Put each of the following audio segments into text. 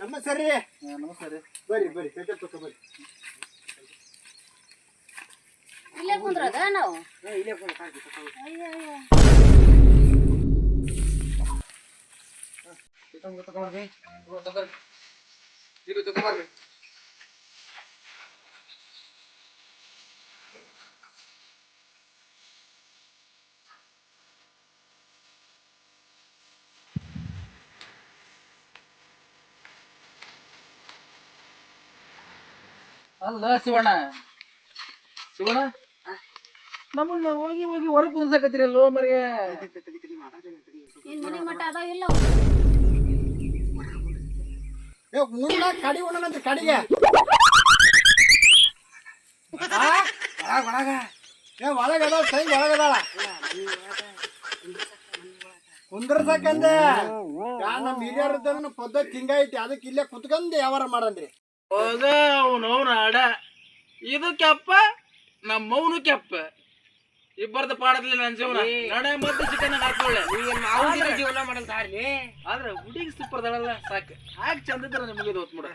ನಮಸ್ತೆ ರೀ ನಮಸ್ಕಾರ ಬರ್ರಿ ಬರ್ರಿ. ಕಟ್ಟೆ ಪಕ್ಕ ಬರ್ರಿ. ಇಲ್ಲೇ ಕುಂದ್ರದ ನಾವು? ಇಲ್ಲೇ ಫೋನ್ ಅಯ್ಯ ಅಯ್ಯ ಅಲ್ಲ ಶಿವಣ್ಣ. ಶಿವಣ್ಣ? ನಮ್ಮನ್ನ ಹೋಗಿ ಹೋಗಿ ಹೊರಗೆ ಕುಂದ್ಸಕತ್ತೀರಲ್ಲೋ ಮರಿಯ? ಮನೆ ಮಠ ಅದ ಇಲ್ಲ? ಏ ಉಣ್ಣ ಕಡಿ ಉಣ್ಣನಂತ ಕಡಿಗೆ? ಒಳಗ್ ಒಳಗ. ಏ ಒಳಗ ಅದಾಳ ಸೈ ಒಳಗ ಅದಾಳ. ಕುಂದ್ರಸಕಂದೆ ಯಾ ನಮ್ಮ ಹಿರಿಯರದನ್ನ ಪದ್ಧತಿ ಹಿಂಗೈತಿ ಅದಕ್ಕೆ ಇಲ್ಲೇ ಕುತ್ಕಂದು ವ್ಯವಹಾರ ಮಾಡನ್ರಿ ಹೋಗ ಅವನವನ ಅಡ. ಇದು ಕೆಪ್ಪ ನಮ್ಮವನು ಕೆಪ್ಪ. ಇಬ್ಬರದ ಪಾಡದಲ್ಲಿ ನನ್ನ ಜೀವನ. ನಡೆ ಮತ್ತೆ ಚಿಕನ್ ಹಾಕೊಳ್ಳೆ ಜೀವನ ಮಾಡಲ್ ದಾರಿ ಆದ್ರೆ ಹುಡುಗಿ ಸೂಪರ್ ದಳಲ್ಲ ಸಾಕು. ಹಾಕಿ ಚಂದಿದ್ರ ನಿಮಗೆ ಇದು ಮುಡ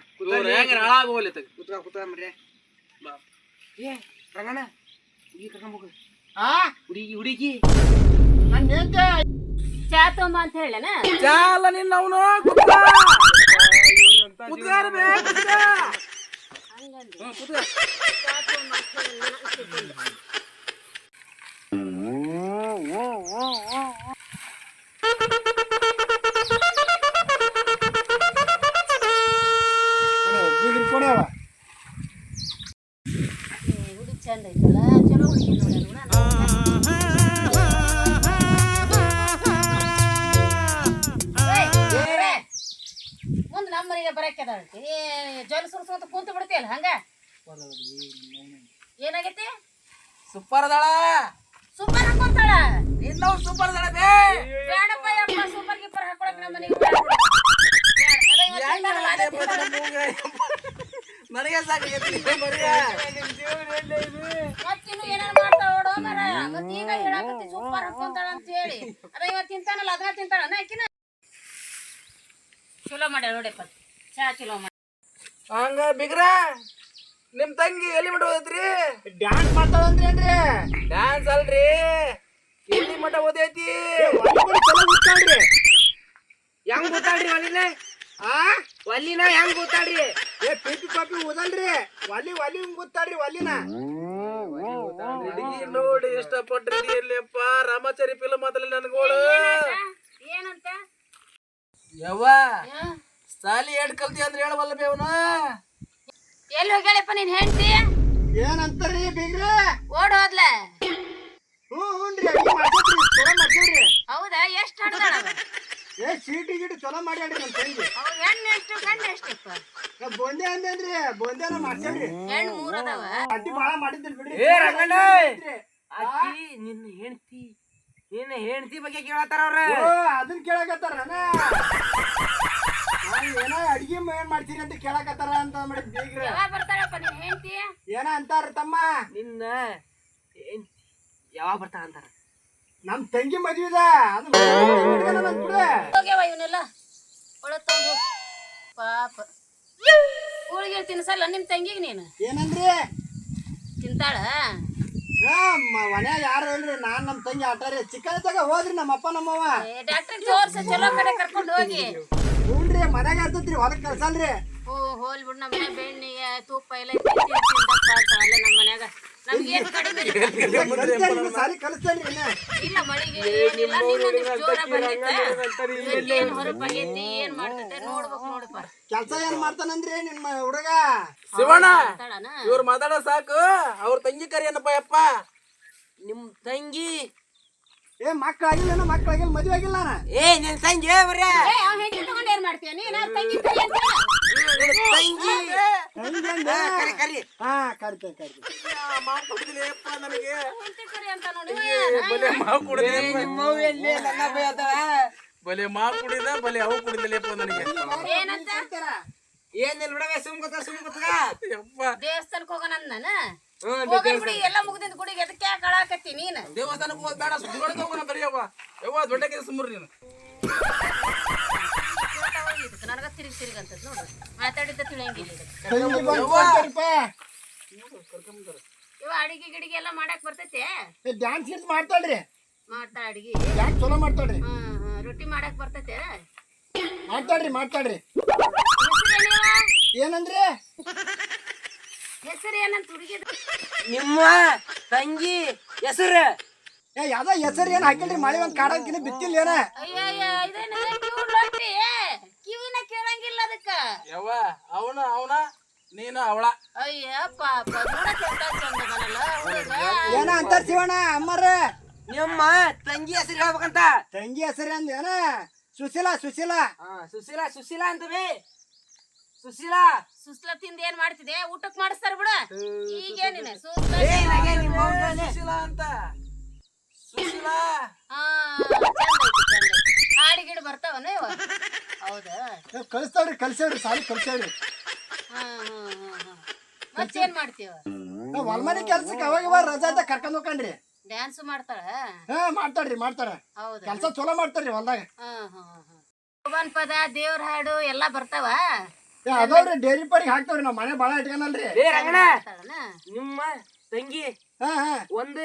ಹೆಂಗ ಹಾಳಾಗೋಲಿ ತಗ. ಕುತ್ಕ ಕುತ್ಕ ಮರ್ರಿ. ಬಾ. ಏ ರಂಗಣ್ಣ ಹುಡುಗಿ ಕರ್ಕೊಂಬೋಗ ಹೋಗು. ಆ? ಹುಡುಗಿ ಹುಡುಗಿ. ನನ್ನ ಚಾ ತೊಂಬ ಅಂತ ಹೇಳನ ಚಾಲ ನಿನ್ನ ಅವನು ಕುತ್ಕ. ಹಂಗಂದು ಹ್ಮ್, ಕುತ್ಕ. ಚಾ ತೊಂಬ ಅಂತ ಹೇಳಿ ನಾನು ಸಿಕ್ಕೊಂಡೆ. ಬೀಗ್ರಿ ಕೊಡ್ಯಾವ ಏ, ಹುಡುಗಿ ಚಂದ ಐತಲ್ಲ ಚಲೋ ಹುಡುಗಿ ನೋಡ್ಯಾರ ಮುಂದೆ ನಮ್ಮ ಅಂತ ಜೋಲಿ ಸುರ್ಸ್ಕೊಂತ ಕುಂತು ಬಿಡ್ತೀಯಲ್ಲ ಹಂಗ? ಏನಾಗೈತಿ? ಸೂಪರ್ ದಳ ಸೂಪರ್ ಹಾಕೊಂತಾಳ? ನಿನ್ನವ್ ಸೂಪರ್ ದಳ ಬೇ. ಬೇಡಪ್ಪ ಯಪ್ಪ ಸೂಪರ್ ಗೀಪರ್ ಹಾಕೊಳಕ್ ನಮ್ಮ ಮನೆಗೆ. ನನಗೆ ಸಾಕಾಗೈತಿ ಮತ್ತಿನ್ನು ಏನಾರ ಮಾಡ್ತಾಳ ಓಡೋ ಮರ. ಮತ್ತ್ ಈಗ ಹೇಳಾಕತ್ತಿ ಸೂಪರ್ ಹಾಕೊಂತಾಳ ಅಂತ ಹೇಳಿ. ಅದ ಇವತ್ತು ತಿಂತಾನಲ್ಲ ಅದನ್ನ ತಿಂತಾಳ ಆಕಿನ? ಚಲೋ ಮಾಡ್ಯಾಳ ನೋಡಪ್ಪ. ಚಾ ಚಲೋ ಮಾಡಿ ಹಂಗ ಬಿಗ್ರ ನಿಮ್ ತಂಗಿ ಎಲ್ಲಿ ಮಠ ಓದೈತ್ರಿ ಡ್ಯಾನ್ಸ್ ಮಾಡ್ತಾಳಂದ್ರಿ ಏನ್ರಿ ಡ್ಯಾನ್ಸ್ ಅಲ್ರಿ. ಎಲ್ಲಿ ಮಠ ಓದೈತಿ ಗೊತ್ತಾಳ್ರಿ ಹೆಂಗ್ ಗೊತ್ತಾಡ್ರಿ ಒಲಿನ ಆ? ಒಲಿನ ಹೆಂಗ್ ಗೊತ್ತಾಡ್ರಿ ಏ ಪಿಪಿ ಪಾಪಿ ಓದಲ್ರಿ. ಒಲಿ ಒಲಿ ಗೊತ್ತಾಳ್ರಿ ಒಲಿನ ಹುಡುಗಿ ನೋಡಿ ಇಷ್ಟಪಟ್ರಿ ಇರ್ಲಿಪ್ಪ. ರಾಮಾಚಾರಿ ಫಿಲಮ್ ಮಾತಲ್ಲ ನನ್ಗೋಳು. ಏನಂತ? ಯವ್ವ? ಸಾಲಿ ಎಡ್ ಕಲ್ತಿ ಅಂದ್ರೆ ಹೇಳವಲ್ಲ ಬೇವನ ಅವನು. ಎಲ್ಲಿ ಹೋಗ್ಯಾಳಪ್ಪ ನೀನ್ ಹೆಂಡತಿ? ಏನಂತಾರ್ರಿ ಬೀಗ್ರಿ? ಓಡ್ ಹೋದ್ಲ. ಹ್ಞೂ ಹ್ಞೂನ್ರಿ ಅಡ್ಗೆ ಮಾಡ್ಸತ್ರಿ ಚಲೋ ಮಾಡ್ತೀವ್ರಿ. ಹೌದಾ? ಎಷ್ಟ್ ಹಡ್ದಾಳ? ಏ ಸೀಟಿ ಗೀಟಿ ಚಲೋ ಮಾಡ್ಯಾಡ್ರಿ ನಮ್ಮ ತಂಗಿ. ಅವ್ರ ಹೆಣ್ಣು ಎಷ್ಟು ಗಂಡು ಎಷ್ಟಪ್ಪ? ಏ, ಬೊಂದೆ ಅಂದೇನ್ರಿ ಬೊಂದೆನ ಮಾಡ್ಸೇವ್ರಿ ಹೆಣ್ಣು ಮೂರ್ ಅದಾವ. ಅಟ್ಟಿ ಭಾಳ ಮಾಡಿದ್ರಿ ಬಿಡ್ರಿ. ಏ ರಂಗಣ್ಣ! ಅಕ್ಕಿ ನಿನ್ನ ಹೆಂಡತಿ ನಿನ್ನ ಹೆಂಡತಿ ಬಗ್ಗೆ ಕೇಳತ್ತಾರ ಅವ್ರ? ಓ ಅದನ್ನ ಕೇಳಕತ್ತಾರ ಏನೋ ಅಡ್ಗೆ ಏನ್ ಮಾಡ್ತೀರಿ ಅಂತ ಕೇಳಕತ್ತಾರ ಅಂತ ಮಾಡಿದ್ ಬೇಗ ಯಾವಾಗ ಬರ್ತಾಳಪ್ಪ ನಿನ್ ಹೆಂಡ್ತಿ? ಏನ ಅಂತಾರ ತಮ್ಮ. ನಿನ್ನ ಏನ್ ಯಾವಾಗ ಬರ್ತಾರ ಅಂತಾರ? ನಮ್ ತಂಗಿ ಮದ್ವಿದ ಅದು ಇವನೆಲ್ಲ. ಹೋಗ್ಯಾವ ಇವನ್ನೆಲ್ಲ ಒಳಗ್ ತಗೊಂಡು ಪಾಪ. ಹೋಳಿಗೆ ತಿನ್ಸಲ್ಲ ನಿಮ್ ತಂಗಿಗೆ ನೀನು? ಏನಂದ್ರಿ? ತಿಂತಾಳ? ಮನ್ಯಾಗ ಯಾರು ಇಲ್ರಿ? ನಾನ್ ನಮ್ ತಂಗಿ ಆಟಾರಿ ಚಿಕ್ಕದಾಗ ಹೋದ್ರಿ ನಮ್ಮ ಅಪ್ಪ ನಮ್ಮವ್ವ ಡಾಕ್ಟರ್ ತೋರ್ಸ ಚಲೋ ಕಡೆ ಕರ್ಕೊಂಡು ಹೋಗಿ. ಹ್ಞೂನ್ರಿ ಮನ್ಯಾಗ ಇರ್ತೈತ್ರಿ ಹೊರಗೆ ಕಳ್ಸಲ್ರಿ ಓ ಹೋಲ್ ಬಿಡ್ ನಮ್ಮ ಮನೆ ಬೆಣ್ಣೆಗೆ ತುಪ್ಪ ಎಲ್ಲ ನಮ್ಮ ಮನ್ಯಾಗ. ಏನ್ ಕಡಿಮೆ ಇಲ್ಲ. ಮಳಿಗೆ ಏನಿಲ್ಲ. ಜೋರ ಬಂದಿತ್ತ. ಏನ್ ಹೊರಪಾಗೈತಿ ಏನ್ ಮಾಡ್ತೈತೆ ನೋಡ್ಬೇಕು ನೋಡಪ್ಪ. ಕೆಲ್ಸ ಏನ್ ಮಾಡ್ತಾನಂದ್ರಿ ನಿಮ್ಮ ಹುಡುಗ? ಶಿವಣ್ಣ ಇವ್ರು ಮಾತಾಡೋ ಸಾಕು. ಅವ್ರ ತಂಗಿ ಕರಿಯನಪ್ಪ ಯಪ್ಪ? ನಿಮ್ ತಂಗಿ. ಏ ಮಕ್ಕಳಾಗಿಲ್ಲ ಮಕ್ಕಳಾಗಿಲ್ಲ ಮದುವೆ ಆಗಿಲ್ಲ ನಾನ ಏ ನಿನ್ ತಂಗಿ ಏ ಅವ್ ಹೆಂಡತಿ ತಗೊಂಡ್ ಏನ್ ಮಾಡ್ತೀಯ? ನೀನ್ ತಂಗಿ ಕೈ ಅಂತ ತಂಗಿ. ತಂಗಿ ಕರಿ ಕರಿ. ಹಾ ಕರಿತೇನೆ ಕರಿತೇನೆ ಮಾಡ್ಕೊಡ್ತಿಲ್ಲಪ್ಪ ನನಗೆ. ಹೆಂಡತಿ ಕರಿ ಅಂತ ನೋಡಿ. ಬಲೆ ಮಾವು ಕುಡಿದ ಬಲೆ ಮಾವು ಕುಡಿದ ಬಲೆ ಅವು ಕುಡಿದಿಲ್ಲಪ್ಪ ನನಗೆ. ಏನಂತ? ಏನಿಲ್ಲ ಬಿಡವೆ ಸುಮ್ ಗೊತ್ತ ಸುಮ್ ಗೊತ್ತ ಯಪ್ಪ. ದೇವಸ್ಥಾನಕ್ಕೆ ಹೋಗೋಣ ನಾನು? ಎಲ್ಲ ಮುಗಿದಿಂದ ಗುಡಿಗೆ ಅದಕ್ಕೆ ಕಳಾಕತ್ತಿ ನೀನ್? ದೇವಸ್ಥಾನಕ್ಕೆ ಹೋಗ್ಬೇಡ ಬೇಡ ಸುದ್ದಿ ಹೋಗೋಣ ಕರಿಯವ್ವ ಯವ್ವ ದೊಡ್ಡ ಕೆಲಸ ಸುಮ್ರಿ ನೀನು. ಇದಕ್ಕೆ ನನಗೆ ತಿರುಗಿ ತಿರುಗಿ ಅಂತ ನೋಡ್ರಿ ಮಾತಾಡಿದ್ದ ತಿಳಿಯಂಗಿಲ್ಲ ಇವ ಅಡಿಗೆ ಗಿಡಿಗೆ ಎಲ್ಲ ಮಾಡಕ್ ಬರ್ತೈತೆ? ಡ್ಯಾನ್ಸ್ ಗೀನ್ಸ್ ಮಾಡ್ತಾಳ್ರಿ. ಮಾಡ್ತಾ ಅಡಿಗೆ ಡ್ಯಾನ್ಸ್ ಚಲೋ ಮಾಡ್ತಾಳ್ರಿ. ರೊಟ್ಟಿ ಮಾಡಕ್ ಬರ್ತೈತೆ? ಮಾಡ್ತಾಳ್ರಿ ಮಾಡ್ತಾಳ್ರಿ. ಏನಂದ್ರೆ? ಹೆಸರು ಏನಂತ ಹುಡುಗಿದ? ನಿಮ್ಮ ತಂಗಿ ಹೆಸರು? ಏ ಯಾವ್ದೋ ಹೆಸರು ಏನ ಹಾಕಿಲ್ರಿ? ಮಳೆ ಒಂದ್ ಕಾಡಕ್ಕಿನ ಬಿತ್ತಿಲ್ಲ ಏನ ಅಯ್ಯೋ ಅಯ್ಯೋ ಅದಕ್ಕ? ಯವ್ವ ಅವನ ಅವನ ನೀನು ಅವಳ. ಅಯ್ಯ ಪಾಪ ನೋಡಕ್ ಎಂತ ಚಂದ ಅದನಲ್ಲ ಹುಡುಗ. ಏನ ಅಂತಾರ ಶಿವಣ್ಣ ಅಮ್ಮರ ನಿಮ್ಮ ತಂಗಿ ಹೆಸರು ಹೇಳ್ಬೇಕಂತ? ತಂಗಿ ಹೆಸರು ಅಂದ ಏನ? ಸುಶೀಲಾ ಸುಶೀಲಾ. ಹಾ ಸುಶೀಲಾ ಸುಶೀಲಾ ಬಿ ಸುಶೀಲಾ. ಸುಸ್ಲ ತಿಂದ ಏನ್ ಮಾಡ್ತಿದೆ ಊಟಕ್ ಮಾಡಿಸ್ತಾರ ಬಿಡ. ಈಗೇನಿನ? ಸುಸ್ಲ ಏ ನಿಮ್ಮ ಅವ್ವನೇ. ಸುಶೀಲಾ ಅಂತ? ಸುಶೀಲಾ. ಹಾ ಚಂದ ಹಾಡಿ ಗಿಡ ಬರ್ತಾವನ ಇವ? ಹೌದಾ? ಏ, ಕಲ್ಸೇವ್ರಿ ಸಾಲಿ ಕಲ್ಸವ್ರಿ ಹಾ ಹಾ ಹಾ ಹಾ. ಮತ್ತೇನ್ ಮಾಡ್ತೀವ? ಹೊಲ್ಮನೆ ಕೆಲ್ಸಕ್ಕೆ ಅವಾಗ ಇವಾಗ ರಜಾ ಅಂತ ಕರ್ಕೊಂಡ್ ಹೋಗ್ಕಂಡ್ರಿ ಡ್ಯಾನ್ಸ್ ಮಾಡ್ತಾರ ಹಾ ಮಾಡ್ತಾಳ್ರಿ ಮಾಡ್ತಾರ ಹೌದಾ? ಕೆಲ್ಸ ಚಲೋ ಮಾಡ್ತಾರ್ರಿ ಹೊಲ್ದಾಗ. ಹಾ ಹಾ ಹಾ. ಶೋಭಾನ್ ಪದ ದೇವ್ರ ಹಾಡು ಎಲ್ಲಾ ಬರ್ತಾವ? ಏ ಅದಾವ್ರಿ ಡೈರಿ ಪಾರಿಗೆ ಹಾಕ್ತಾವ್ರಿ ನಾವ್ ಮನೆ ಬಾಳ ಇಟ್ಕೊಂಡಲ್ರಿ. ಏ ರಂಗಣ ಮಾಡ್ತಾಳನ? ನಿಮ್ಮ ತಂಗಿ ಹಾ ಹಾ. ಒಂದು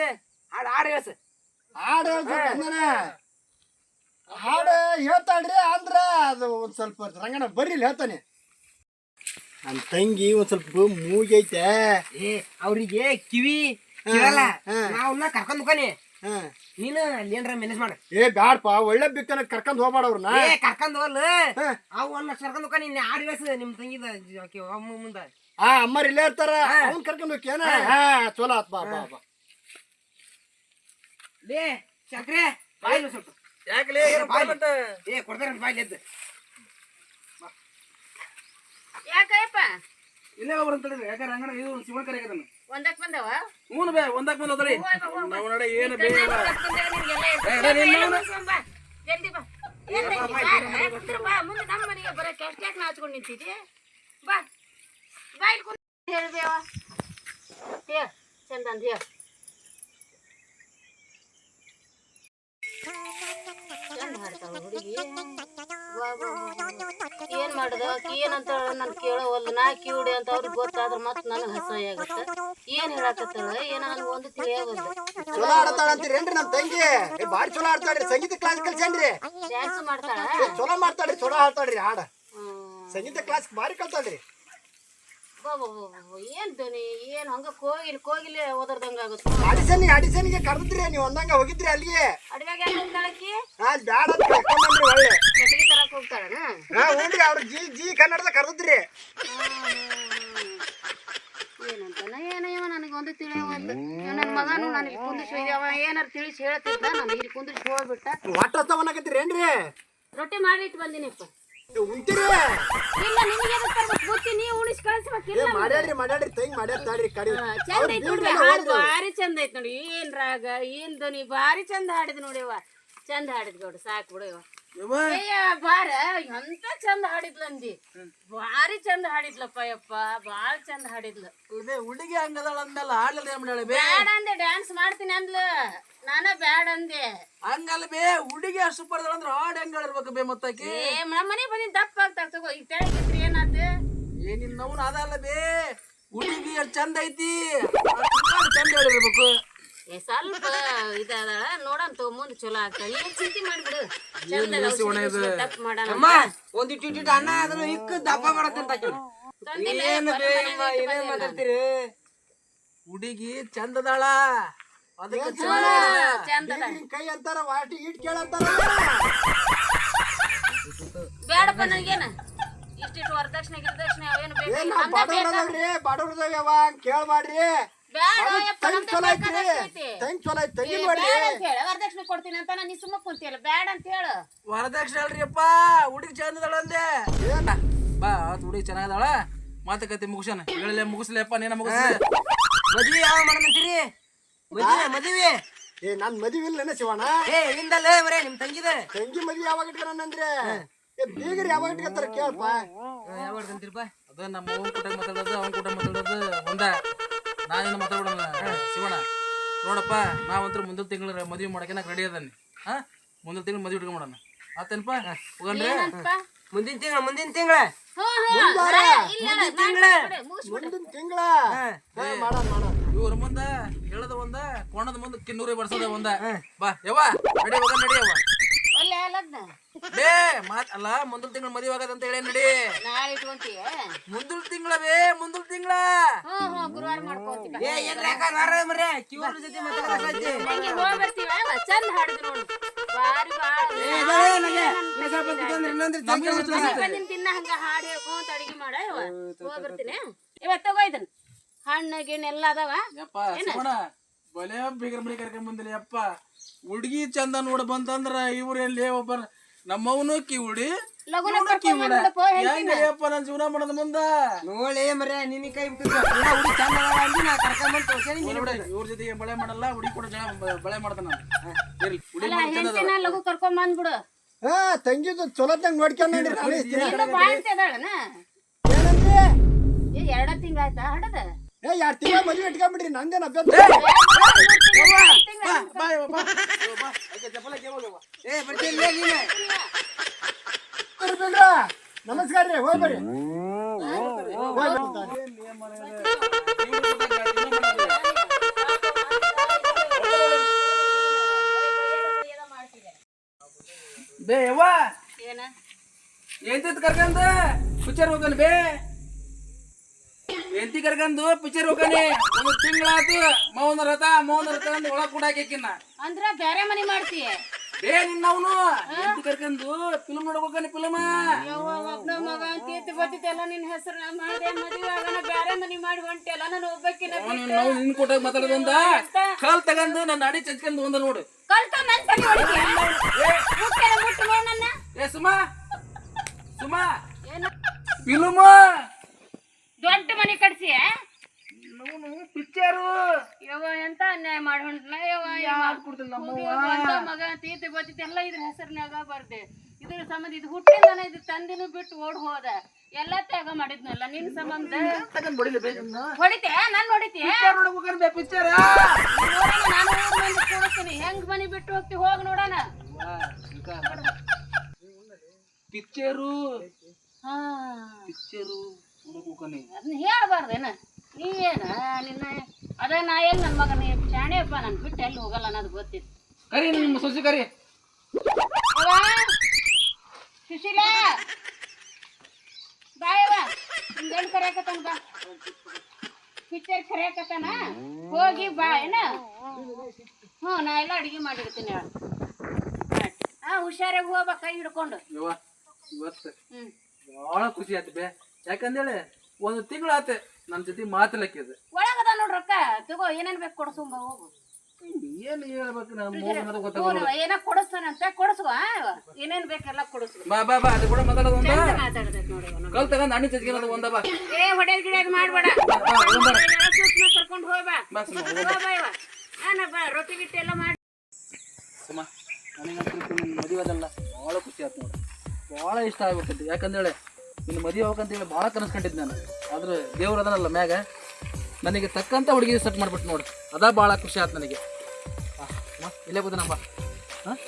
ಹಾಡು ಹಾಡು ಹೇಳ್ಸ. ಹಾಡು ಹೇಳ್ತಾನ ಹಾಡು ಹೇಳ್ತಾಳ್ರಿ ಅಂದ್ರ ಅದು ಒಂದು ಸ್ವಲ್ಪ ರಂಗಣ ಬರ್ರಿ ಹೇಳ್ತಾನೆ. ನನ್ ತಂಗಿ ಒಂದ್ ಸ್ವಲ್ಪ ಮೂಗೈತೆ ಏ ಅವ್ರಿಗೆ ಕಿವಿ ಹಾ. ನಾವನ್ನ ಕರ್ಕೊಂಡ್ ಹೋಗಾನಿ ಹಾ. ನೀನು ಏನ್ರ ಮ್ಯಾನೇಜ್ ಮಾಡ. ಏ ಬ್ಯಾಡಪ್ಪ ಒಳ್ಳೆ ಬಿಕ್ಕನ ಕರ್ಕೊಂಡ್ ಹೋಗ್ಬೇಡ ಅವ್ರನ್ನ ಏ ಕರ್ಕೊಂಡ್ ಹೋಗಲ್ಲ ಅವು ಒಂದ್ ಲಕ್ಷ ಕರ್ಕೊಂಡ್ ಹೋಗಿ ನೀ ಆರು ದಿವಸ ನಿಮ್ ತಂಗಿದ ಆಕಿ ಅಮ್ಮ ಮುಂದ. ಆ ಅಮ್ಮರ್ ಇಲ್ಲೇ ಇರ್ತಾರ ಅವ್ನ್ ಕರ್ಕೊಂಡ್ ಹೋಗ್ಯಾನ ಹಾ ಚಲೋ ಆತ್ ಬಾ ಬಾ ಬಾ. ಲೇ ಚಕ್ರೆ ಬಾಯ್ಲು ಸ್ವಲ್ಪ. ಯಾಕಲೇ ಏ ಕೊಡ್ತಾರ ಬಾಯ್ಲಿ ಎದ್ದು. ಯಾಕಯ್ಯಪ್ಪ? ಇಲ್ಲೇ ಒಬ್ರು ಅಂತ ಯಾಕಂದ್ರೆ ಅಂಗಡ ಇದು ಶಿವನ ಕರೆಯಕದನ್ನ ಒಂದಕ್ ಬಂದವ? ಮೂನು ಬೇ ಒಂದಕ್ಕೆ ಬಂದ ಹೋದ್ರಿ. ನಾವು ನಡೆ ಏನು ಬೇ. ಜಲ್ದಿ ಬಾ. ಮುಂದೆ ನಮ್ಮ ಮನೆಗೆ ಬರಕ್ಕೆ ಎಷ್ಟ್ಯಾಕ್ ನಾಚ್ಕೊಂಡು ನಿಂತಿದ್ದಿ ಬಾ. ಬಾ ಇಲ್ಲಿ ಕುಂತ್ ಹೇಳ್ಬೇವ ಹೇಳ ಚಂದ ಅಂದ್ ಹೇಳ ಏನ್ ಮಾಡುದ? ಏನಂತ ನನ್ ಕೇಳೋವಲ್ಲ ನಾ ಕಿವಿಡಿ ಅಂತ ಅವ್ರಿಗೆ ಗೊತ್ತಾದ್ರ ಮತ್ ನನಗ್ ಹಸಾಯ ಆಗತ್ತ ಏನ್ ಹೇಳಕತ್ತಾಳ ಏನ ನನ್ಗ ಒಂದು ತಿಳಿಯಾಗಲ್ಲ ಚಲೋ ಆಡತಾಳ ಅಂತೀರೇನ್ರಿ ನಮ್ ತಂಗಿ? ಏ ಬಾರಿ ಚಲೋ ಆಡ್ತಾಳ್ರಿ. ಸಂಗೀತ ಕ್ಲಾಸ್ ಕಲ್ಸೇನ್ರಿ ಡ್ಯಾನ್ಸ್ ಮಾಡ್ತಾಳ? ಏ, ಚಲೋ ಮಾಡ್ತಾಳ್ರಿ ಚಲೋ ಆಡ್ತಾಳ್ರಿ. ಹಾಡ. ಸಂಗೀತ ಕ್ಲಾಸ್ ಬಾರಿ ಕಲ್ತಾಳ್ರಿ. ಏನ್ ಧ್ವನಿ ಏನ್ ಹಂಗ ಕೋಗಿಲ್ ಕೋಗಿಲೆ ಓದರ್ದಂಗ ಆಗುತ್ತೆ. ಅಡಿಸನಿ ಅಡಿಸನಿಗೆ ಕರೆದ್ರಿ ನೀವು ಒಂದಂಗ ಹೋಗಿದ್ರಿ ಅಲ್ಲಿಗೆ? ಅಡ್ವ್ಯಾಗ ಹೆಂಗ್ ಹೋಗ್ತಾಳಕಿ ಹಾ ಬ್ಯಾಡ ಅಂತ ಕರ್ಕೊಂಬಂದ್ರಿ ಒಳ್ಳೆ. ಕಟ್ಟಿಗೆ ತರಕ್ ಹೋಗ್ತಾಳನ? ಹಾ ಹ್ಞೂನ್ರಿ ಅವ್ರ ಜಿ ಜಿ ಕನ್ನಡದ ಕರೆದಿದ್ರಿ. ಏನಂತಾನ ತಿಳಿಯವಲ್ದು ನನ್ನ ಮಗನು ನನಗೆ ಕುಂದಿಸಿ ಅವ ಏನಾರು ತಿಳಿಸಿ ಹೇಳ್ತಿದ್ದ ನಾನು ಇಲ್ಲಿ ಕುಂದಿಸಿ ಹೋಗ್ಬಿಟ್ಟ. ಏನ್ರಿ ರೊಟ್ಟಿ ಮಾಡಿಟ್ಟು ಬಂದಿನಿಪ್ಪ. ಉಂಟಿರೇ? ಇಲ್ಲ ನಿನಗೆ ಮಾಡ್ಯಾಡ್ರಿ ಮಾಡ್ಯಾಡ್ರಿ ತಂಗಿ ಮಾಡ್ಯಾರ ತಾಡ್ರಿ ಕಡಿ. ಚಂದ ಐತ್ ನೋಡ್ರಿ ಹಾಡು ಭಾರಿ ಚಂದ ಐತ್ ನೋಡಿ ಏನ್ ರಾಗ ಏನ್ ಧ್ವನಿ ಭಾರಿ ಚಂದ ಹಾಡಿದ್ ನೋಡಿ ಅವ ಚಂದ ಹಾಡಿದ್ ಗೌಡ ಸಾಕು ಬಿಡು ಇವ ಅಯ್ಯ ಬಾರ ಎಂತ ಚಂದ ಹಾಡಿದ್ಲಂದಿ ಭಾರಿ ಚಂದ ಹಾಡಿದ್ಲಪ್ಪ ಯಪ್ಪ ಬಾಳ ಚಂದ ಹಾಡಿದ್ಲು. ಹುಡುಗಿ ಹಂಗದಾಳ ಅಂದಲ್ಲ ಆಡ್ಲಿಲ್ಲ ಏನ್ ಮಾಡ್ಯಾಳ ಬೇ. ಬ್ಯಾಡ ಅಂದೆ ಡ್ಯಾನ್ಸ್ ಮಾಡ್ತೀನಿ ಅಂದ್ಲ. ನಾನ ಬ್ಯಾಡ ಅಂದೆ. ಹಂಗಲ್ಲ ಬೇ ಹುಡುಗಿ ಅಷ್ಟು ಪಡೆದಳ ಅಂದ್ರೆ ಹಾಡ್ ಹೆಂಗ್ ಹೇಳಿರ್ಬೇಕು ಬೇ ಮತ್ತಾಕಿ? ಏ ನಮ್ಮ ಮನೆ ಬಂದಿದ್ ದಪ್ಪ ಆಗ್ತಾ ತಗೋ. ಈಗ ತೆಳಗಿದ್ರಿ ಏನಾತ? ಏ ನಿನ್ನ ಅವ್ನು ಅದಲ್ಲ ಬೇ? ಹುಡುಗಿ ಎಷ್ಟು ಚಂದ ಐತಿ. ಅಷ್ಟ್ ಚಂದ ಹೇಳಿರ್ಬೇಕು. ಏ ಸ್ವಲ್ಪ ಇದಾದ ನೋಡನ್ ತಗೋ ಮುಂದೆ ಚಲೋ ಆಗ್ತಾವ ಏನ್ ಚಿಂತೆ ಮಾಡ್ಬಿಡು. ದಪ್ಪ ಮಾಡೋಣ. ಅಮ್ಮ ಇಟ್ಟು ಇಟ್ಟಿಟ್ಟು ಅನ್ನ ಅದನ್ನ ಇಕ್ಕ ದಪ್ಪ ಮಾಡತ್ತಂತ ಏನು ಬೇ ಇಟ್ಟು ನಾನು. ಮಾತಾಡ್ತೀರಿ ಹುಡುಗಿ ಚಂದದಾಳ ಅದಕ್ಕೆ ಚಂದ ಕೈ ಅಂತಾರ ವಾಟಿ ಇಟ್ ಕೇಳಂತಾರ? ಬೇಡಪ್ಪ ನನಗೇನ ಇಷ್ಟಿಟ್ಟು ವರದಕ್ಷಿಣೆ ಗಿರದಕ್ಷಿಣೆ ಅವೇನು ಬೇಕು? ಏನ್ ನಾವ್ ಬಡವ್ರದವ್ರಿ ಬಡವ್ರದವ ಕೇಳ್ಬಾಡ್ರಿ ತಂಗಿ ಚಲೋ ಐತ್ರಿ. ತಂಗಿ ಚಲೋ ಐತಿ ಏ, ತಂಗಿ ನೋಡ್ರಿ ಅಂತ ಹೇಳ ವರದಕ್ಷಿಣೆ ಕೊಡ್ತೀನಿ ಅಂತ ನೀ ಸುಮ್ಮ ಕುಂತಿಯಲ್ಲ ಬ್ಯಾಡ ಅಂತ ಹೇಳು. ವರದಕ್ಷಿಣೆ ಅಲ್ರಿಯಪ್ಪ ಹುಡುಗಿ ಚಂದದಾಳ ಅಂದೆ. ಬಾ ಅವತ್ತು ಹುಡುಗಿ ಚೆನ್ನಾಗಿದಾಳ ಮಾತುಕತೆ ಮುಗಿಸೋಣ ಹೇಳಲೆ ಮುಗಿಸ್ಲೇಪ್ಪ ನೀನ ಮುಗಿಸ್ಲಿ. ಮದ್ವಿ ಯಾವ ಮಾಡ್ತೀರಿ ಮದ್ವೆ ಮದ್ವಿ. ಏ ನನ್ ಮದುವೆ ಇಲ್ಲ ಶಿವಣ್ಣ? ಏ ನಿಂದಲ್ಲ ಬರೇ ನಿಮ್ ತಂಗಿದೆ. ತಂಗಿ ಮದ್ವಿ ಯಾವಾಗ ಇಟ್ಕೊಂಡ್ರೆ ಏ ಬೀಗರು ಯಾವಾಗ ಇಟ್ಕೊತಾರ ಕೇಳಪ್ಪ ಯಾವಾಗ ಅಂತೀರಪ್ಪ ಅದ ನಮ್ಮ ಅವ್ನ ಕೂಟ ಮಾತಾಡೋದು ಅವನ ಕೂಟ ಮಾತಾಡೋದು ಒಂದ ನಾನೇನು ಮಾತಾಡೋಣ ಶಿವಣ್ಣ ನೋಡಪ್ಪ ನಾವಂತ್ರ ಮುಂದಿನ ತಿಂಗಳ ಮದುವೆ ಮಾಡಕ್ಕೆ ರೆಡಿ ಅದಾನೆ ಹಾ ಮುಂದಿನ ತಿಂಗಳು ಮದುವೆ ಇಟ್ಕೊಂಡ್ಬಿಡೋಣ ಆತೇನಪ್ಪ ಹೋಗನ್ರಿ ಏನಂತಪ್ಪ ಮುಂದಿನ ತಿಂಗಳ ಮುಂದಿನ ತಿಂಗಳ ಹ್ಞೂ ಹ್ಞೂ ಮುಂದಾರ. ಇಲ್ಲ ಮುಂದಿನ ತಿಂಗಳ ಮುಗಿಸ್ಬಿಡು ಮುಂದಿನ ತಿಂಗಳ ಹಾ. ಮಾಡೋಣ ಮಾಡೋಣ ಇವ್ರ ಮುಂದ ಹೇಳದ ಒಂದ ಕೋಣದ ಮುಂದ ಕಿನ್ನೂರಿ ಬರ್ಸದ ಒಂದ ಬಾ ಯವ್ವ ನಡಿ ಹೋಗ ನಡಿ ಯವ್ವ ಒಳ್ಳೆ ಲಗ್ನ ಬೇ ಮಾತ್ ಅಲ್ಲ ಮುಂದಿನ ತಿಂಗಳ ಮದುವೆ ಆಗದ ಅಂತ ಹೇಳಿ ನಡಿ. ನಾಳೆ ಇಟ್ಕೊಂತೀಯ? ಮುಂದಿನ ತಿಂಗಳ ಬೇ ಮುಂದಿನ ತಿಂಗಳ. ಹ್ಞೂ ಹ್ಞೂ ಗುರುವಾರ ಮಾಡ್ಕೊಂತೀವಿ ಏ ಕಿವ್ರ ಜೊತೆ ಹೋಗಿ ಚಂದ ಹಾಡಿದ್ರು ನೋಡು. ಬಾರಿ ಬಾರಿ. ಏ ಬಾ, ನನಗೆ ನಂಗೆ. ಇನ್ನೊಂದ್ ಸ್ವಲ್ಪ ಕುತ್ಕೊಂಡ್ರೆ ಇನ್ನೊಂದ್ ತಂಗಿ ಬಿಡ್ತಾನೆ. ಬಂದಿನ ತಿನ್ನ ಹಂಗ ಹಾಡಿ ಹೇಳ್ಕೊಂತ ಅಡಿಗೆ ಮಾಡ ಇವ ಹೋಗಿ ಬರ್ತೀನಿ ಇವತ್ತು ತಗೋ ಇದನ್ ಹಣ್ಣು ಗಿಣ್ಣು ಎಲ್ಲ ಅದಾವ? ಯಪ್ಪ ಬಲೆ ಬೀಗರ ಮನೆ ಕರ್ಕೊಂಡ್ ಬಂದಿಲ್ಲ ಅಪ್ಪ ಹುಡ್ಗಿ ಚಂದ ನೋಡ್ ಬಂತಂದ್ರ ಇವ್ರ ಎಲ್ಲಿ? ಒಬ್ಬ ನಮ್ಮವನು ಕಿವುಡಿ ಲಗುನ ಕರ್ಕೊಂಡ್ ಕಿವುಡ ನನ್ ಜೀವನ ಮಾಡದ ಮುಂದ? ನೋಡೇ ಮರ್ಯ ನಿನ್ನ ಕೈ ಹುಡುಗಿ ಚಂದ ತೋರ್ಸೇನಿ ನೀನು ಬಿಡ ಇವ್ರ ಜೊತೆಗೆ ಬಳೆ ಮಾಡಲ್ಲ ಹುಡುಗಿ ಕೂಡ ಜನ ಬಳೆ ಮಾಡ್ತಾನ ಇರ್ಲಿ ಹುಡುಗಿ ಹೆಂಡತಿನ ಲಗು ಕರ್ಕೊಂಡ್ ಬಂದ್ಬಿಡು ಹಾ ತಂಗಿದು ಚಲೋತ್ನಾಗ ನೋಡ್ಕೊಂಡ್ ನೋಡ್ರಿ ನಾಳೆ ಇಸ್ತೀನಿ. ಇನ್ನು ಬಾಳ್ತಿ ಏ ಎರಡ ತಿಂಗಳ ಆಯ್ತಾ ಹಡದ? ಏ ಎರಡ್ ತಿಂಗಳ ಮದ್ವೆ ಇಟ್ಕೊಂಡ್ಬಿಡ್ರಿ ನಂದೇನ್ ಅಭ್ಯಂತರ? ನಮಸ್ಕಾರ ರೀ ಹೋಗಿ ಬರ್ರಿ ಹೋಗ್ ಬರ್ರಿ. ಇವ್ರು ಜೊತೆಗೆ ದಿನ ಮಾಡೋದು. ಬೇ ಯವ್ವ. ಏನ? ಎಂತ ಕರ್ಕಂದ? ಹುಚ್ಚಾರ ಹೋಗಲ್ ಬೇ. ಕರ್ಕಂದು ಪಿಕ್ಚರ್ ಹೋಗನಿ ಒಂದು ತಿಂಗಳಾತು ಮೌನ ರಥ ಮೌನ ರಥ ಅಂತ ಒಳಗ್ ಕೂಡ ಹಾಕಿನ ಅಂದ್ರ ಬ್ಯಾರೆ ಮನಿ ಮಾಡ್ತೀಯ ಬೇ ನಿನ್ನವನು? ಎದ್ದು ಕರ್ಕಂದು ಫಿಲ್ಮ್ ನೋಡಕ್ ಹೋಗನಿ ಫಿಲ್ಮ್ ಒಬ್ನ ಮಗ ತೀರ್ತಿ ಬತ್ತಿದ್ದೆಲ್ಲ ನಿನ್ ಹೆಸರು ಮಾಡಿದೆ ಮದುವೆ ಆಗನ ಬ್ಯಾರೆ ಮನಿ ಮಾಡಿ ಹೊಂಟೆಲ್ಲ ನಾನು ಒಬ್ಬಕ್ಕಿನ ನಾವು ನಿನ್ ಕೊಟ್ಟಾಗ ಮಾತಾಡೋದಂದ ಕಲ್ ತಗಂದು ನನ್ನ ಅಡಿ ಚಚ್ಕೊಂಡ್ ಒಂದ ನೋಡು. ಕಲ್ತ ನನ್ ತಲೆ ನೋಡ್ ನನ್ನ ಏ ಸುಮಾ. ಸುಮಾ. ಏನು? ಫಿಲ್ಮ್ ದೊಡ್ಡ ಮನೆ ಕಟ್ಸಿ ಪಿಕ್ಚರು ಯವ ಎಂತ ಅನ್ಯಾಯ ಮಾಡಿ ಹೊಂಟ್ಲ ಕೊಡ್ತಿಲ್ಲ ನಮ್ಮ ಮಗ ತೀರ್ತಿ ಬತ್ತಿತ್ತು ಎಲ್ಲ ಇದ್ರ ಹೆಸರಿನಾಗ ಬರ್ದೆ. ಇದ್ರ ಸಂಬಂಧ ಇದು ಹುಟ್ಟಿಂದನ ಇದು ತಂದಿನೂ ಬಿಟ್ಟು ಓಡ್ ಹೋದ. ಎಲ್ಲ ತ್ಯಾಗ ಮಾಡಿದ್ನಲ್ಲ ನಿನ್ ಸಂಬಂಧ? ಹೊಡಿತೆ ನಾನ್ ಹೊಡಿತೀಯ ಪಿಕ್ಚರ್ ನಾನು ಕೂಡಿಸ್ತೀನಿ ಹೆಂಗ್ ಮನಿ ಬಿಟ್ಟು ಹೋಗ್ತಿ ಹೋಗ್ ನೋಡೋಣ. ಪಿಕ್ಚರು ಹಾ. ಪಿಕ್ಚರು ಅದನ್ನ ಹೇಳಬಾರ್ದೇನ? ನೀ ಏನ ನಿನ್ನ ಅದ ನಾ ಎಲ್ಲಿ ನನ್ನ ಮಗನ ನೀ ಶಾಣೆಯಪ್ಪ ನಾನು ಬಿಟ್ಟು ಎಲ್ಲಿ ಹೋಗಲ್ಲ ಅನ್ನೋದು ಗೊತ್ತಿತ್ತು ಕರಿ ನಿಮ್ಮ ಸೊಸಿ ಕರಿ. ಸುಶೀಲ? ಬಾಯವ ಗಂಡ ಕರೆಯಕತ್ತಾನ ಬಾ. ಪಿಕ್ಚರ್ ಕರೆಯಕತ್ತಾನ? ಹೋಗಿ ಬಾ ಏನ? ಹ್ಞೂ ನಾ ಎಲ್ಲ ಅಡುಗೆ ಮಾಡಿರ್ತೀನಿ ಹಾಂ ಹುಷಾರಾಗಿ ಹೋಗ್ಬಾ ಕೈ ಹಿಡ್ಕೊಂಡು. ಇವತ್ತು ಭಾಳ ಖುಷಿ ಆಯ್ತು ಬೇ. ಯಾಕಂದೇಳಿ ಒಂದು ತಿಂಗಳಾತೆ ಆತ ನನ್ನ ಜೊತೆ ಮಾತಲಕ್ಕಿದೆ ಒಳಗದ ನೋಡ್ ರೊಕ್ಕ. ತಗೋ ಏನೇನ್ ಬೇಕು ಕೊಡ್ಸುಂಬ ಹೋಗು ಏನು ಹೇಳ್ಬೇಕು ನಾನು ಗೊತ್ತಾಗ ಏನ ಕೊಡಿಸ್ತಾನಂತ ಕೊಡಿಸುವ ಏನೇನ್ ಬೇಕೆಲ್ಲ ಕೊಡಿಸು. ಬಾ ಬಾ ಬಾ ಅದು ಕೂಡ ಮಾತಾಡೋದು ಒಂದ? ನೋಡಿ. ಕಲ್ ತಗೊಂಡ್ ಅಣ್ಣಿ ಚಚ್ಕಿರೋದು ಒಂದ ಬಾ. ಏ ಹೊಡೆದ್ ಗಿಡ ಮಾಡ್ಬೇಡ. ಸೂಕ್ಷ್ಮ ಕರ್ಕೊಂಡು ಹೋಗ ಬಾ. ಬಾ ಇವ. ನಾನ ಬಾ ರೊಟ್ಟಿ ಗಿಟ್ಟಿ ಎಲ್ಲ ಮಾಡಿ ಸುಮ್ಮ ನನಗಂತೂ ಮದುವೆ ಅದಲ್ಲ. ಭಾಳ ಖುಷಿ ಆಯ್ತು ನೋಡಿ. ಭಾಳ ಇಷ್ಟ ಆಗ್ಬಿಟ್ಟೈತಿ ಯಾಕಂದೇಳಿ ನಿನ್ನ ಮದುವೆ ಹೋಗಂತೇಳಿ ಭಾಳ ಕಂಡಿದ್ದೆ ನಾನು. ಆದ್ರೆ ದೇವ್ರು ಅದನಲ್ಲ ಮ್ಯಾಗ. ನನಗೆ ತಕ್ಕಂತ ಹುಡುಗಿ ಸೆಟ್ ಮಾಡ್ಬಿಟ್ಟು ನೋಡಿ. ಅದ ಭಾಳ ಖುಷಿ ಆಯ್ತು ನನಗೆ. ಇಲ್ಲೇ ಕೂತನಮ್ಮ ಹಾಂ?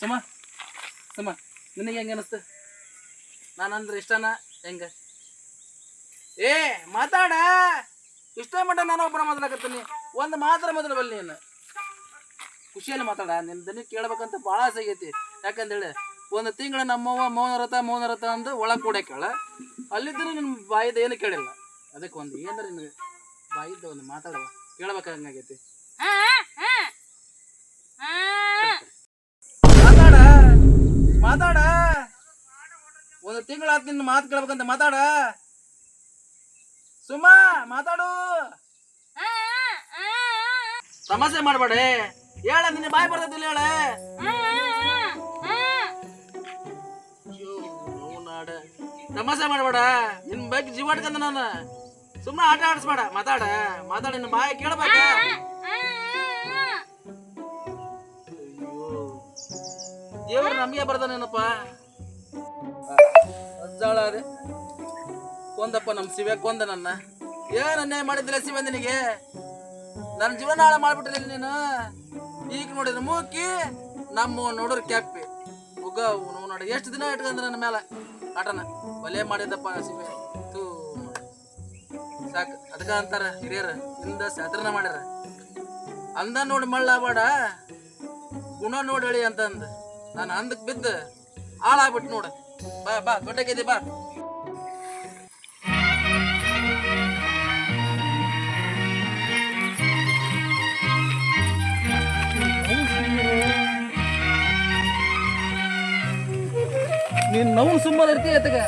ಸುಮ ಸುಮ ನಿನಗೆ ಹೆಂಗೆ ಅನಿಸ್ತು? ನಾನು ಅಂದ್ರೆ ಇಷ್ಟನ? ಹೆಂಗ? ಏ ಮಾತಾಡ. ಇಷ್ಟ ಮಟ್ಟ ನಾನು ಒಬ್ಬರ ಮಾತಾಡಕತ್ತೀನಿ ಒಂದು ಮಾತ್ರ ಮೊದಲು ಬಲ್ಲಿ ನೀನು. ಖುಷಿಯಲ್ಲಿ ಮಾತಾಡ. ನಿನ್ನ ದನಿ ಕೇಳ್ಬೇಕಂತ ಭಾಳ ಆಸೆ ಆಗೈತಿ. ಯಾಕಂದೇಳಿ ಒಂದು ತಿಂಗಳ ನಮ್ಮವ್ವ ಮೌನ ರಥ ಮೌನ ರಥ ಅಂದು ಒಳಗೆ ಕೂಡ ಕೇಳ. ಅಲ್ಲಿದ್ದರೂ ನಿನ್ನ ಬಾಯಿದ ಏನು ಕೇಳಿಲ್ಲ. ಅದಕ್ಕೆ ಒಂದು ಏನಾರ ನಿನಗೆ ಬಾಯಿದ್ದ ಒಂದು ಮಾತಾಡುವ. ಕೇಳ್ಬೇಕಾಗೈತಿ ಮಾತಾಡ ಮಾತಾಡ. ಒಂದು ತಿಂಗಳಾದ ನಿನ್ನ ಮಾತು ಕೇಳ್ಬೇಕಂತ ಮಾತಾಡ. ಸುಮ್ಮ ಮಾತಾಡು. ಸಮಸ್ಯೆ ಮಾಡಬೇಡಿ ಹೇಳ, ನಿನ್ನ ಬಾಯಿ ಬರ್ತದಿಲ್ಲ ಹೇಳ. ಸಮಸ್ಯೆ ಮಾಡಬೇಡ. ನಿನ್ ಬಗ್ಗೆ ಜೀವ ಇಟ್ಕಂದ ನಾನು. ಸುಮ್ಮನೆ ಆಟ ಆಡಿಸ್ಬೇಡ ಮಾತಾಡ. ಮಾತಾಡ ನಿನ್ನ ಬಾಯ ಕೇಳಬೇಕ. ದೇವ್ರ ನಮಗೆ ಬರ್ದಾನೇನಪ್ಪ? ಅಜ್ಜಾಳ ಅದೇ ಕೊಂದಪ್ಪ ನಮ್ಮ ಸಿವೆ ಕೊಂದ ನನ್ನ. ಏನ್ ಅನ್ಯಾಯ ಮಾಡಿದ್ದಿಲ್ಲ ಸಿವೆ ನಿನಗೆ? ನನ್ನ ಜೀವನ ಹಾಳು ಮಾಡಿಬಿಟ್ರಿ ನೀನು. ಈಗ ನೋಡಿದ್ರೆ ಮೂಕಿ ನಮ್ಮ ನೋಡೋರ್ ಕ್ಯಾಪಿ. ಮುಗ ನೋಡಿ ಎಷ್ಟು ದಿನ ಇಟ್ಕೊಂಡ್ರ ನನ್ನ ಮೇಲೆ ಆಟನ ಒಲೆ ಮಾಡಿದಪ್ಪ ತೂ ಸಾಕು. ಅದಕ್ಕ ಅಂತಾರ ಹಿರಿಯರ, ಹಿಂದ ಸಾತ್ರನ ಮಾಡ್ಯಾರ. ಅಂದ ನೋಡಿ ಮಳ್ಳ ಬೇಡ, ಗುಣ ನೋಡಿ ಅಂತಂದು. ನಾನು ಅಂದಕ್ಕೆ ಬಿದ್ದು ಹಾಳಾಗ್ಬಿಟ್ಟು ನೋಡು. ಬಾ ಬಾ ದೊಡ್ಡಕ್ಕಿದೆ ಬಾ. ನೀನ್ ನವ್ನು ಸುಮ್ಮನೆ ಇರ್ತೀಯ ಎತ್ತಗ